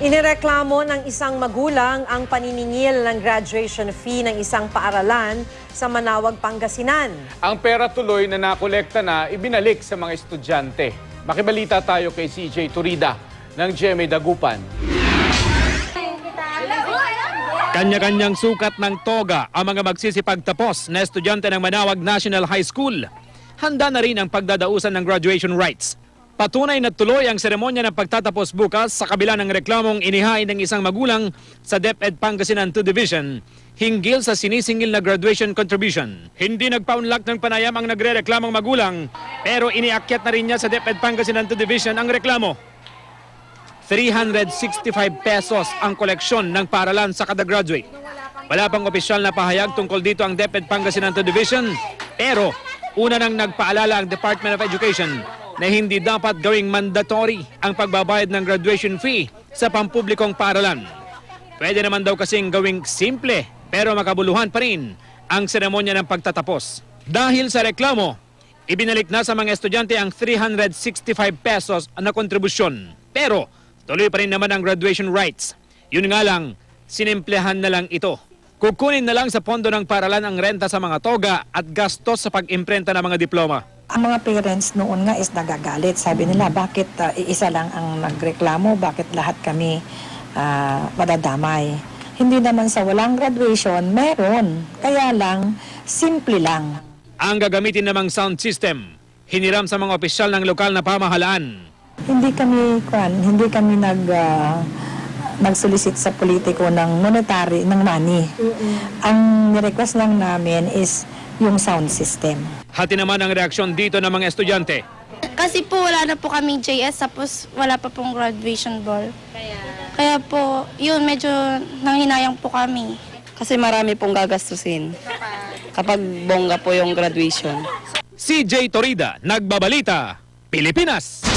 Inireklamo ng isang magulang ang paniningil ng graduation fee ng isang paaralan sa Manawag, Pangasinan. Ang pera tuloy na nakolekta na ibinalik sa mga estudyante. Makibalita tayo kay CJ Turida ng GMA Dagupan. Kanya-kanyang sukat ng toga ang mga magsisipagtapos na estudyante ng Manawag National High School. Handa na rin ang pagdadausan ng graduation rites. Patunay na tuloy ang seremonya ng pagtatapos bukas sa kabila ng reklamong inihain ng isang magulang sa DepEd Pangasinan 2 Division hinggil sa sinisingil na graduation contribution. Hindi nagpaunlak ng panayam ang nagre-reklamong magulang pero iniakyat na rin niya sa DepEd Pangasinan 2 Division ang reklamo. 365 pesos ang koleksyon ng paralan sa kada graduate. Wala pang opisyal na pahayag tungkol dito ang DepEd Pangasinan 2 Division, pero una nang nagpaalala ang Department of Education na hindi dapat gawing mandatory ang pagbabayad ng graduation fee sa pampublikong paaralan. Pwede naman daw kasing gawing simple pero makabuluhan pa rin ang seremonya ng pagtatapos. Dahil sa reklamo, ibinalik na sa mga estudyante ang 365 pesos na kontribusyon. Pero tuloy pa rin naman ang graduation rights. Yun nga lang, sinimplehan na lang ito. Kukunin na lang sa pondo ng paralan ang renta sa mga toga at gastos sa pag-imprenta ng mga diploma. Ang mga parents noon nga is nagagalit. Sabi nila, bakit ah, iisa lang ang nagreklamo? Bakit lahat kami ah, madadamay? Hindi naman sa walang graduation, meron. Kaya lang, simple lang. Ang gagamitin namang sound system, hiniram sa mga opisyal ng lokal na pamahalaan. Hindi kami, kwan, hindi kami nag, ah, nag-solicit sa politiko ng monetary, ng money. Ang request lang namin is yung sound system. Hati naman ang reaksyon dito ng mga estudyante. Kasi po wala na po kaming JS tapos wala pa pong graduation ball. Kaya, po, yun, medyo nanghinayang po kami. Kasi marami pong gagastusin kapag bongga po yung graduation. CJ Torida, Nagbabalita, Pilipinas.